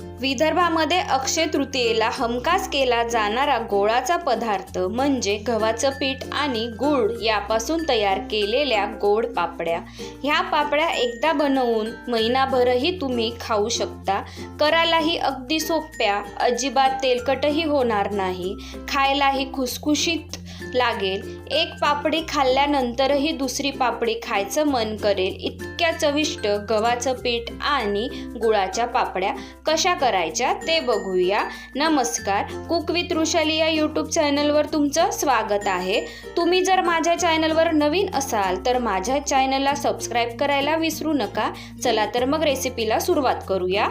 विदर्भामध्ये अक्षय तृतीयेला हमखास केला जाणारा गोळाचा पदार्थ म्हणजे गव्हाचं पीठ आणि गूळ यापासून तयार केलेल्या गोड पापड्या. ह्या पापड्या एकदा बनवून महिनाभरही तुम्ही खाऊ शकता. करायलाही अगदी सोप्या अजिबात तेलकटही होणार नाही. खायलाही खुसखुशीत लागेल. एक पापडी खाल्ल्यानंतरही दुसरी पापडी खायचं मन करेल. इतक्या चविष्ट गव्हाचं पीठ आणि गुळाच्या पापड्या कशा करायच्या ते बघूया. नमस्कार. कुक विथ ऋषाली या यूट्यूब चॅनलवर तुमचं स्वागत आहे. तुम्ही जर माझ्या चॅनलवर नवीन असाल तर माझ्या चॅनलला सबस्क्राईब करायला विसरू नका. चला तर मग रेसिपीला सुरुवात करूया.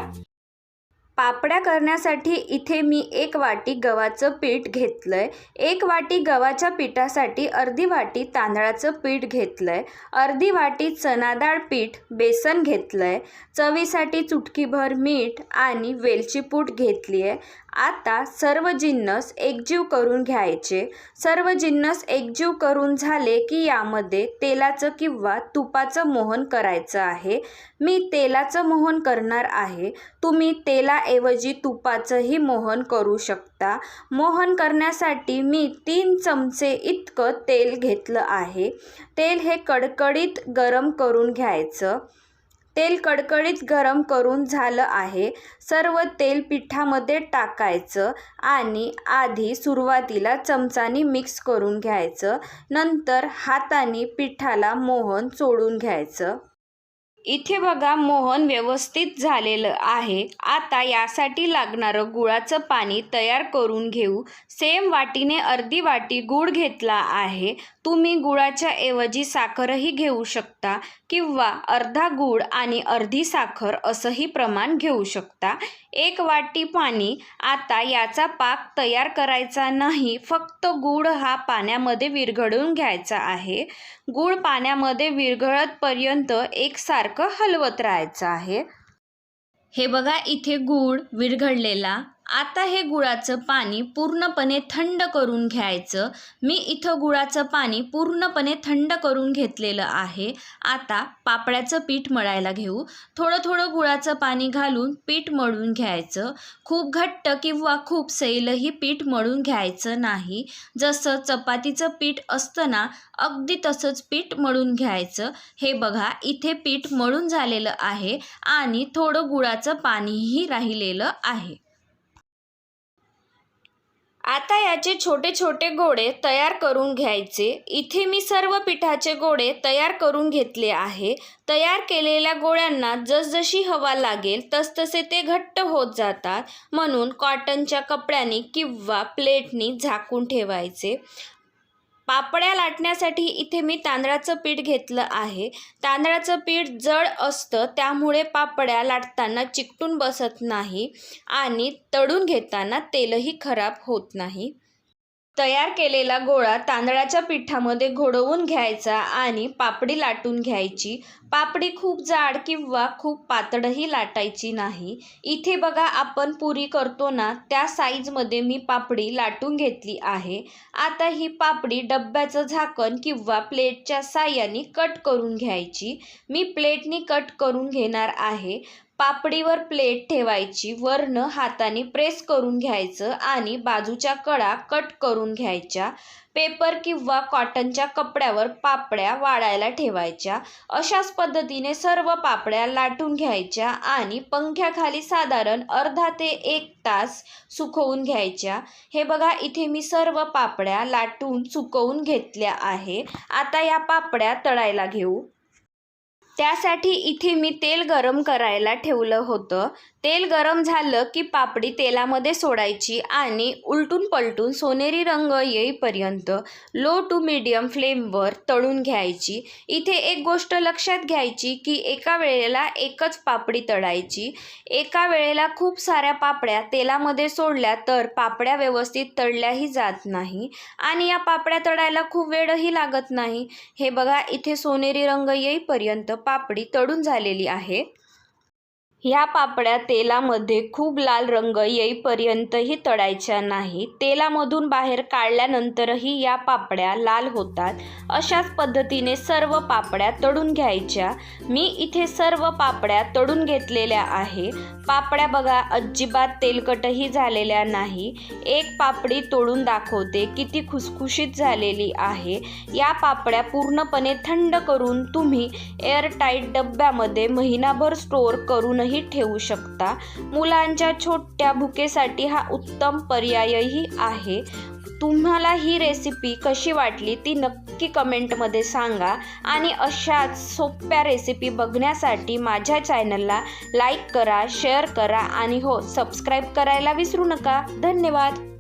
पापड्या करण्यासाठी इथे मी एक वाटी गव्हाचं पीठ घेतलं आहे एक वाटी गव्हाच्या पिठासाठी अर्धी वाटी तांदळाचं पीठ घेतलं आहे अर्धी वाटी चणाडाळ पीठ बेसन घेतलं आहे चवीसाठी चुटकीभर मीठ आणि वेलचीपूट घेतली आहे आता सर्व जिन्नस एकजीव करून घ्यायचे. सर्व जिन्नस एकजीव करून झाले की यामध्ये तेलाचं किंवा तुपाचं मोहन करायचं आहे. मी तेलाचं मोहन करणार आहे. तुम्ही तेलाऐवजी तुपाचंही मोहन करू शकता. मोहन करण्यासाठी मी तीन चमचे इतकं तेल घेतलं आहे. तेल हे कडकडीत गरम करून घ्यायचं. तेल कडकडीत गरम करून झालं आहे. सर्व तेल पिठामध्ये टाकायचं आणि आधी सुरुवातीला चमचानी मिक्स करून घ्यायचं. नंतर हाताने पिठाला मोहन चोडून घ्यायचं. इथे बघा मोहन व्यवस्थित झालेलं आहे. आता यासाठी लागणारं गुळाचं पाणी तयार करून घेऊ. सेम वाटीने अर्धी वाटी गूळ घेतला आहे. तुम्ही गुळाच्या ऐवजी साखरही घेऊ शकता किंवा अर्धा गूळ आणि अर्धी साखर असंही प्रमाण घेऊ शकता. एक वाटी पाणी आता याचा पाक तयार करायचा नाही फक्त गूळ हा पाण्यामध्ये विरघळून घ्यायचा आहे. गूळ पाण्यामध्ये विरघळतपर्यंत एकसारखं हलवत राहायचं आहे? हे बघा इथे गूळ विरघळलेला आता हे गुळाचं पाणी पूर्णपणे थंड करून घ्यायचं. मी इथं गुळाचं पाणी पूर्णपणे थंड करून घेतलेलं आहे. आता पापड्याचं पीठ मळायला घेऊ. थोडं थोडं गुळाचं पाणी घालून पीठ मळून घ्यायचं. खूप घट्ट किंवा खूप सैलही पीठ मळून घ्यायचं नाही. जसं चपातीचं पीठ असतं ना अगदी तसंच पीठ मळून घ्यायचं. हे बघा इथे पीठ मळून झालेलं आहे आणि थोडं गुळाचं पाणीही राहिलेलं आहे. आता याचे छोटे छोटे गोळे तयार करून घ्यायचे. इथे मी सर्व पिठाचे गोळे तयार करून घेतले आहे. तयार केलेल्या गोळ्यांना जसजशी हवा लागेल तसतसे ते घट्ट होत जातात. म्हणून कॉटनच्या कपड्याने किंवा प्लेटनी झाकून ठेवायचे. पापड्या लाटण्यासाठी इथे मी तांदळाचं पीठ घेतलं आहे. तांदळाचं पीठ जड असतं त्यामुळे पापड्या लाटताना चिकटून बसत नाही आणि तळून घेताना तेलही खराब होत नाही. तयार केलेला गोळा तांदळाच्या पिठामध्ये घोडवून घ्यायचा आणि पापडी लाटून घ्यायची. पापडी खूप जाड किंवा खूप पातळही लाटायची नाही. इथे बघा आपण पुरी करतो ना त्या साईजमध्ये मी पापडी लाटून घेतली आहे. आता ही पापडी डब्याचं झाकण किंवा प्लेटच्या साह्याने कट करून घ्यायची. मी प्लेटनी कट करून घेणार आहे. पापडीवर प्लेट ठेवायची वरनं हाताने प्रेस करून घ्यायचं आणि बाजूच्या कडा कट करून घ्यायच्या. पेपर किंवा कॉटनच्या कपड्यावर पापड्या वाळायला ठेवायच्या. अशाच पद्धतीने सर्व पापड्या लाटून घ्यायच्या आणि पंख्याखाली साधारण अर्धा ते एक तास सुकवून घ्यायच्या. हे बघा इथे मी सर्व पापड्या लाटून सुकवून घेतल्या आहे. आता या पापड्या तळायला घेऊ. त्यासाठी इथे मी तेल गरम करायला ठेवलं होतं. तेल गरम झालं की पापडी तेलामध्ये सोडायची आणि उलटून पलटून सोनेरी रंग येईपर्यंत लो टू मीडियम फ्लेमवर तळून घ्यायची. इथे एक गोष्ट लक्षात घ्यायची की एका वेळेला एकच पापडी तळायची. एका वेळेला खूप साऱ्या पापड्या तेलामध्ये सोडल्या तर पापड्या व्यवस्थित तळल्याही जात नाही आणि या पापड्या तळायला खूप वेळही लागत नाही. हे बघा इथे सोनेरी रंग येईपर्यंत पापडी तळून झालेली आहे. ह्या पापड्या तेलामध्ये खूप लाल रंग येईपर्यंतही तळायच्या नाही. तेलामधून बाहेर काढल्यानंतरही या पापड्या लाल होतात. अशाच पद्धतीने सर्व पापड्या तळून घ्यायच्या. मी इथे सर्व पापड्या तळून घेतलेल्या आहे. पापड्या बघा अजिबात तेलकटही झालेल्या नाही. एक पापडी तोडून दाखवते किती खुसखुशीत झालेली आहे. या पापड्या पूर्णपणे थंड करून तुम्ही एअरटाईट डब्यामध्ये महिनाभर स्टोअर करूनही ठेवू शकता. मुलांच्या छोट्या भुकेसाठी हा उत्तम पर्यायही आहे. तुम्हाला ही रेसिपी कशी वाटली ती नक्की कमेंटमध्ये सांगा आणि अशाच सोप्या रेसिपी बघण्यासाठी माझ्या चॅनलला लाईक करा शेअर करा आणि हो सबस्क्राईब करायला विसरू नका. धन्यवाद.